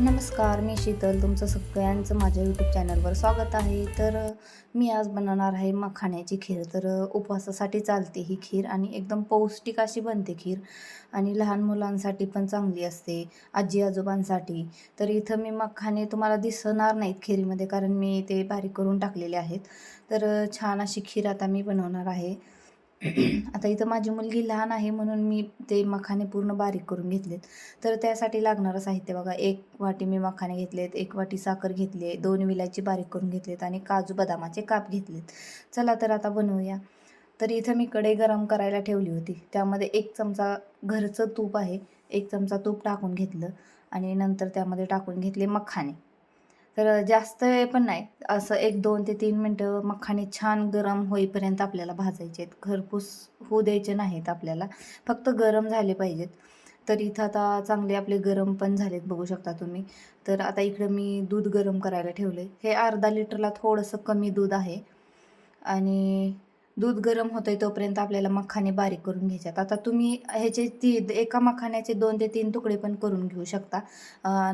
नमस्कार मी शीतल. तुमचं सगळ्यांचं माझ्या यूट्यूब चॅनलवर स्वागत आहे. तर मी आज बनवणार आहे मखाण्याची खीर. तर उपवासासाठी चालते ही खीर आणि एकदम पौष्टिक अशी बनते खीर आणि लहान मुलांसाठी पण चांगली असते आजी आजोबांसाठी. तर इथं मी मखाणे तुम्हाला दिसणार नाहीत खीरीमध्ये कारण मी ते बारीक करून टाकलेले आहेत. तर छान अशी खीर आता मी बनवणार आहे. आता इथं माझी मुलगी लहान आहे म्हणून मी ते मखाने पूर्ण बारीक करून घेतलेत. तर त्यासाठी लागणारं साहित्य बघा एक वाटी मी मखाने घेतलेत एक वाटी साखर घेतली आहे दोन विलायची बारीक करून घेतलेत आणि काजू बदामाचे काप घेतलेत. चला तर आता बनवूया. तर इथं मी कढई गरम करायला ठेवली होती. त्यामध्ये एक चमचा घरचं तूप आहे. एक चमचा तूप टाकून घेतलं आणि नंतर त्यामध्ये टाकून घेतले मखाने. तर जास्त वेळ पण नाही. असं एक दोन ते तीन मिनटं मखाने छान गरम होईपर्यंत आपल्याला भाजायचे आहेत. घरपूस होऊ द्यायचे नाहीत आपल्याला. फक्त गरम झाले पाहिजेत. तर इथं आता चांगले आपले गरम पण झालेत बघू शकता तुम्ही. तर आता इकडं मी दूध गरम करायला ठेवले हे अर्धा लिटरला थोडंसं कमी दूध आहे. आणि दूध गरम होतंय तोपर्यंत आपल्याला मखाने बारीक करून घ्यायच्यात. आता तुम्ही ह्याचे ती एका मखाण्याचे दोन ते तीन तुकडे पण करून घेऊ शकता.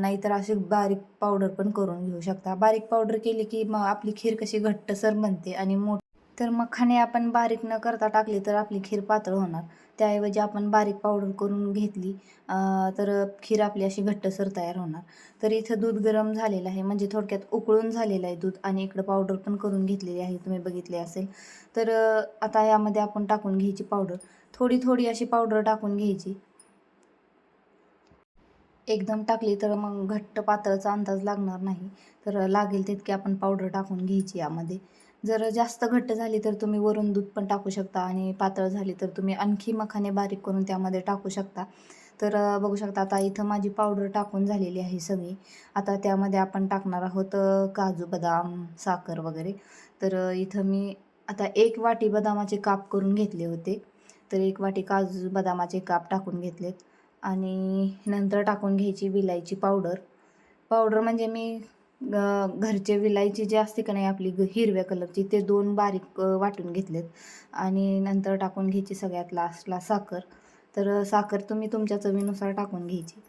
नाहीतर असे बारीक पावडर पण करून घेऊ शकता. बारीक पावडर केली की मग आपली खीर कशी घट्टसर बनते आणि मोठ तर मखाने आपण बारीक न करता टाकली तर आपली खीर पातळ होणार. त्याऐवजी आपण बारीक पावडर करून घेतली तर खीर आपली अशी घट्टसर तयार होणार. तर इथं दूध गरम झालेलं आहे म्हणजे थोडक्यात उकळून झालेलं आहे दूध आणि इकडं पावडर पण करून घेतलेली आहे तुम्ही बघितले असेल. तर आता यामध्ये आपण टाकून घ्यायची पावडर. थोडी थोडी अशी पावडर टाकून घ्यायची. एकदम टाकली तर मग घट्ट पातळचा अंदाज लागणार नाही. तर लागेल तितकी आपण पावडर टाकून घ्यायची यामध्ये. जर जास्त घट्ट झाली तर तुम्ही वरून दूध पण टाकू शकता आणि पातळ झाली तर तुम्ही आणखी मखाने बारीक करून त्यामध्ये टाकू शकता. तर बघू शकता आता इथं माझी पावडर टाकून झालेली आहे सगळी. आता त्यामध्ये आपण टाकणार आहोत काजू बदाम साखर वगैरे. तर इथं मी आता एक वाटी बदामाचे काप करून घेतले होते. तर एक वाटी काजू बदामाचे काप टाकून घेतलेत. आणि नंतर टाकून घ्यायची विलायची पावडर. पावडर म्हणजे मी घरचे विलायची जे असते का नाही आपली ग- हिरव्या कलरची ते दोन बारीक वाटून घेतलेत. आणि नंतर टाकून घ्यायची सगळ्यात लास्टला साखर. तर साखर तुम्ही तुमच्या चवीनुसार टाकून घ्यायची.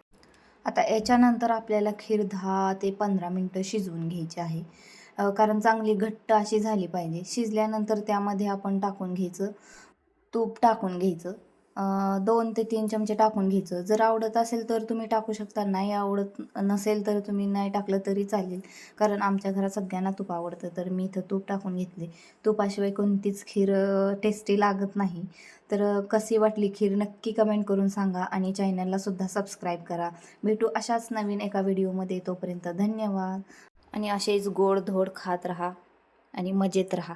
आता याच्यानंतर आपल्याला खीर दहा ते पंधरा मिनटं शिजवून घ्यायची आहे. कारण चांगली घट्ट अशी झाली पाहिजे. शिजल्यानंतर त्यामध्ये आपण टाकून घ्यायचं तूप टाकून घ्यायचं. दोन ते तीन चमचे टाकून घ्यायचं. जर आवडत असेल तर तुम्ही टाकू शकता नाही आवडत नसेल तर तुम्ही नाही टाकलं तरी चालेल. कारण आमच्या घरात सगळ्यांना तूप आवडतं तर मी इथं तूप टाकून घेतले. तुपाशिवाय कोणतीच खीर टेस्टी लागत नाही. तर कशी वाटली खीर नक्की कमेंट करून सांगा आणि चॅनलला सुद्धा सबस्क्राईब करा. भेटू अशाच नवीन एका व्हिडिओमध्ये तोपर्यंत धन्यवाद. आणि असेच गोड धोड खात राहा आणि मजेत राहा.